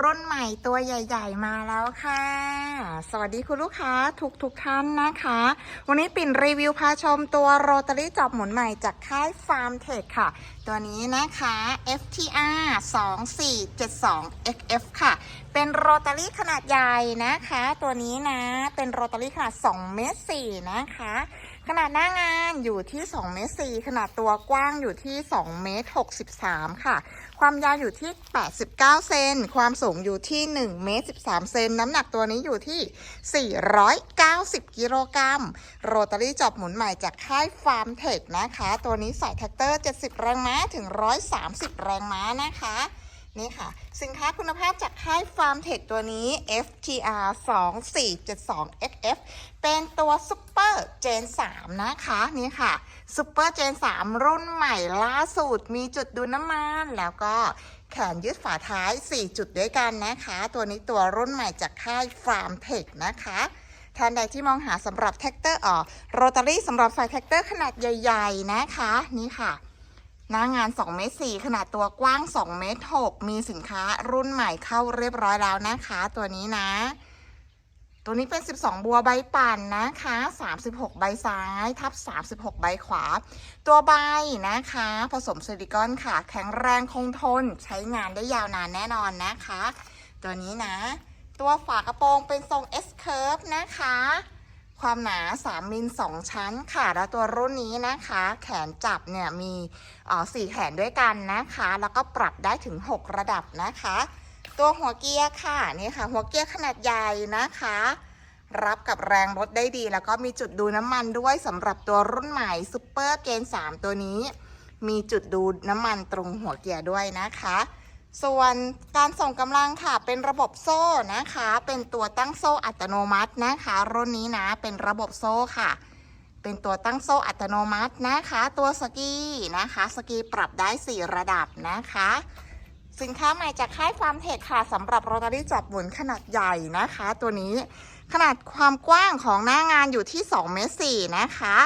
รุ่นใหม่ตัวใหญ่ ๆ มาแล้วค่ะ สวัสดีคุณลูกค้าทุกทุกๆท่านนะคะ วันนี้ปิ่นรีวิวพาชมตัวโรตารี่จอบหมุนใหม่จากค่ายฟาร์มเทคค่ะ ตัวนี้นะคะ FTR 2472 XF ค่ะ เป็นโรตารี่ขนาดใหญ่นะคะ ตัวนี้นะ เป็นโรตารี่ขนาด2เมตร4นะคะ ขนาดหน้างานอยู่ที่2เมตร4ขนาดตัวกว้างอยู่ที่2เมตร63 ค่ะ ความยาวอยู่ที่ 89 เซน ความสูงอยู่ที่1เมตร13 เซน น้ำหนักตัวนี้อยู่ที่ 490 กิโลกรัม โรตารี่จอบหมุนใหม่จากค่ายฟาร์มเทคนะคะ ตัวนี้ใส่แท็กเตอร์ 70 แรงม้าถึง 130 แรงม้านะคะ นี่ค่ะ สินค้าคุณภาพจากค่ายฟาร์มเทคตัวนี้ FTR 2472 XF เป็นตัวซุปเปอร์เจน3นะคะนี่ค่ะซุปเปอร์เจน3รุ่นใหม่ล่าสุด มีจุดดูดน้ำมันแล้วก็แขนยืดฝาท้าย 4 จุดด้วยกันนะคะ ตัวนี้ตัวรุ่นใหม่จากค่ายฟาร์มเทคนะคะท่านใดที่มองหาสำหรับแท็กเตอร์อ๋อโรตารี่สำหรับใส่แท็กเตอร์ขนาดใหญ่ ๆ นะคะ นี่ค่ะ หน้างาน2เมตร4ขนาดตัวกว้าง2เมตร6มีสินค้ารุ่นใหม่เข้าเรียบร้อยแล้วนะคะ ตัวนี้นะ ตัวนี้เป็น 12 บัวใบปั่นนะคะ 36 ใบซ้าย ทับ 36 ใบขวา ตัวใบนะคะ ผสมซิลิคอนค่ะ แข็งแรงคงทน ใช้งานได้ยาวนานแน่นอนนะคะ ตัวนี้นะ ตัวฝากระโปรงเป็นทรง S curve นะคะ ความหนา 3 มิล 2 ชั้นค่ะ แล้วตัวรุ่นนี้นะคะ แขนจับเนี่ยมีเอ่แขนด้วยกันนะคะ แล้วก็ปรับได้ถึง 6 ระดับนะคะ ตัวหัวเกียร์ค่ะนี่ค่ะ หัวเกียร์ขนาดใหญ่นะคะ รับกับแรงรถได้ดี แล้วก็มีจุดดูน้ำมันด้วยสำหรับตัวรุ่นใหม่ซูเปอร์เกน3ตัวนี้ มีจุดดูน้ำมันตรงหัวเกียร์ด้วยนะคะ ส่วนการส่งกำลังค่ะเป็นระบบโซ่นะคะ เป็นตัวตั้งโซ่อัตโนมัตินะคะ รุ่นนี้นะเป็นระบบโซ่ค่ะ เป็นตัวตั้งโซ่อัตโนมัตินะคะ ตัวสกีนะคะสกีปรับได้ 4 ระดับนะคะ สินค้าใหม่จากค่ายฟาร์มเทคค่ะสำหรับโรตารี่จับหมุนขนาดใหญ่นะคะ ตัวนี้ขนาดความกว้างของหน้างานอยู่ที่2เมตร4นะคะ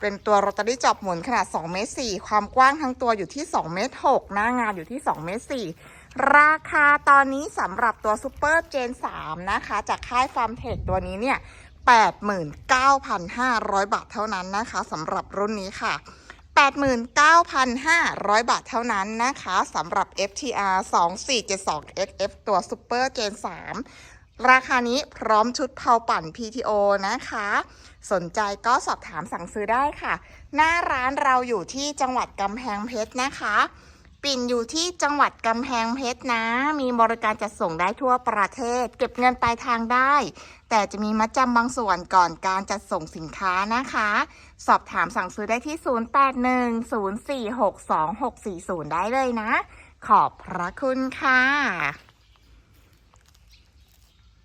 เป็นตัวโรตารี่จอบหมุนขนาด2เมตร4ความกว้างทั้งตัวอยู่ที่2เมตร6หน้างานอยู่ที่2เมตร4ราคาตอนนี้สำหรับตัวซูเปอร์เจน3นะคะ จากค่ายฟาร์มเทคตัวนี้เนี่ย 89,500 บาทเท่านั้นนะคะสำหรับรุ่นนี้ค่ะ 89,500 บาทเท่านั้นนะคะสำหรับ FTR 2472 XF ตัว Super Gen 3 ราคานี้พร้อมชุดเผาปั่น PTO นะคะ สนใจก็สอบถามสั่งซื้อได้ค่ะ หน้าร้านเราอยู่ที่จังหวัดกำแพงเพชรนะคะ ปิ่นอยู่ที่จังหวัดกำแพงเพชรนะ มีบริการจัดส่งได้ทั่วประเทศ เก็บเงินปลายทางได้ แต่จะมีมัดจำบางส่วนก่อนการจัดส่งสินค้านะคะ สอบถามสั่งซื้อได้ที่ 0810462640 ได้เลยนะ ขอบพระคุณค่ะ